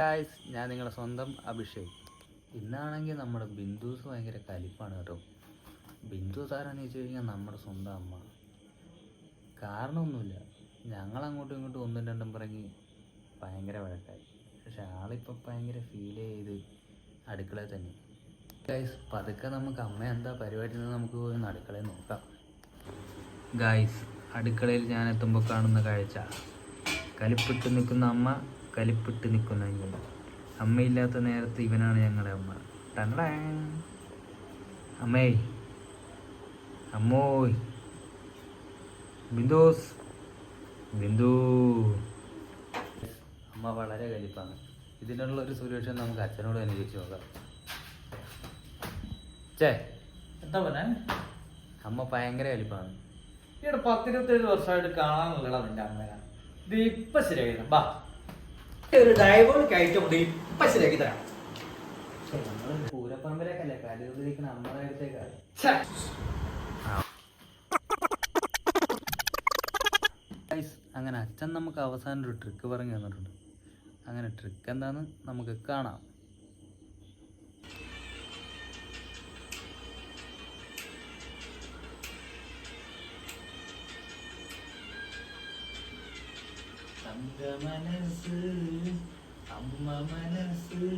Guys ഞാൻ നിങ്ങളുടെ സ്വന്തം അഭിഷേക്. ഇന്നാണെങ്കിൽ നമ്മുടെ ബിന്ദുസ് ഭയങ്കര കലിപ്പാണ് കേട്ടോ. ബിന്ദുസ് ആരാന്ന് ചോദിച്ചു കഴിഞ്ഞാൽ നമ്മുടെ സ്വന്തം അമ്മ. കാരണമൊന്നുമില്ല. ഞങ്ങൾ അങ്ങോട്ടും ഇങ്ങോട്ടും ഒന്നും രണ്ടും പറഞ്ഞ് ഭയങ്കര വഴക്കായി. പക്ഷെ ആളിപ്പോൾ ഭയങ്കര ഫീൽ ചെയ്ത് അടുക്കളയിൽ തന്നെ. ഗായ്സ് പതുക്കെ നമുക്ക് അമ്മ എന്താ പരിപാടി നമുക്ക് പോയി അടുക്കളയിൽ നോക്കാം. ഗായ്സ് അടുക്കളയിൽ ഞാൻ എത്തുമ്പോൾ കാണുന്ന കാഴ്ച. കലിപ്പിട്ട് നിൽക്കുന്ന അമ്മ കലിപ്പിട്ട് നിൽക്കുന്ന ഞാൻ അമ്മയില്ലാത്ത നേരത്ത് ഇവനാണ് ഞങ്ങളുടെ അമ്മ. ടങ്ങടാ അമ്മേ. അമ്മോയ്. ബിന്ദുസ്. ബിന്ദു. അമ്മ വളരെ കലിപ്പാണ്. ഇതിനുള്ള ഒരു സൊല്യൂഷൻ നമുക്ക് അച്ഛനോട് തന്നെ ചോദിച്ചു നോക്കാം. ചേ എന്താ പറഞ്ഞേ? അമ്മ ഭയങ്കര കലിപ്പാണ്. ഇവിടെ പത്തിരുപത്തേഴ് വർഷമായിട്ട് കാണാനുള്ളടാ നിന്റെ അമ്മയാണ് ഇത് ഇപ്പം ശരിയായിരുന്നു ബാ. ഒരു ഡയബോളിക് ഐറ്റം ഉണ്ട്. തരാം. പൂരപ്പറമ്പിലേക്കല്ലേ? കലികളിരിക്കുന്ന അമ്മയുടെ അടുത്തേക്കാണ് ഛെ. അങ്ങനെ അച്ഛൻ നമുക്ക് അവസാനം ഒരു ട്രിക്ക് പറഞ്ഞു തന്നിട്ടുണ്ട്. അങ്ങനെ ട്രിക്ക് എന്താന്ന് നമുക്ക് കാണാം. മനസ്സ് അമ്മ മനസ്സ്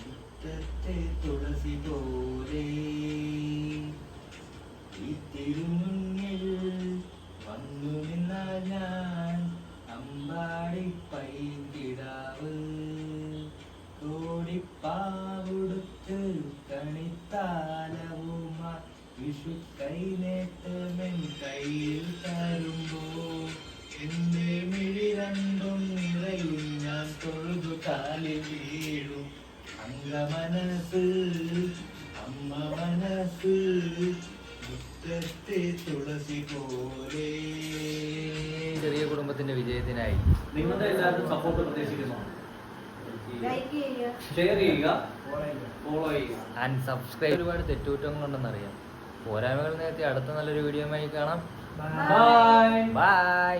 മുറ്റത്തെ തുളസി പോലെ. ഈ തിരുമുന്നിൽ വന്നു നിന്നാൽ ഞാൻ അമ്പാടി പൈകിടാവ് കോടിപ്പാവുടുത്ത് കണിത്താലവുമാ വിഷു കൈനേട്ടമെൻ കയ്യിൽ തരുമ്പോ കാലിൽ വീഴും. അംഗമനസ് അമ്മ മനസ്സ് മുറ്റത്തെ തുളസി പോലെ. ചെറിയ കുടുംബത്തിന്റെ വിജയത്തിനായി. നിങ്ങളുടെ എല്ലാവരും സപ്പോർട്ട് പ്രതീക്ഷിക്കുന്നു. ലൈക്ക് ചെയ്യുക. ഷെയർ ചെയ്യുക. ഫോളോ ചെയ്യുക. ആൻഡ് സബ്സ്ക്രൈബ് ഒരുപാട് തെറ്റുകുറ്റങ്ങളുണ്ടെന്ന് അറിയാം. പോരായ്മകൾ നേരത്തെ അടുത്ത നല്ലൊരു വീഡിയോ കാണാം. Bye bye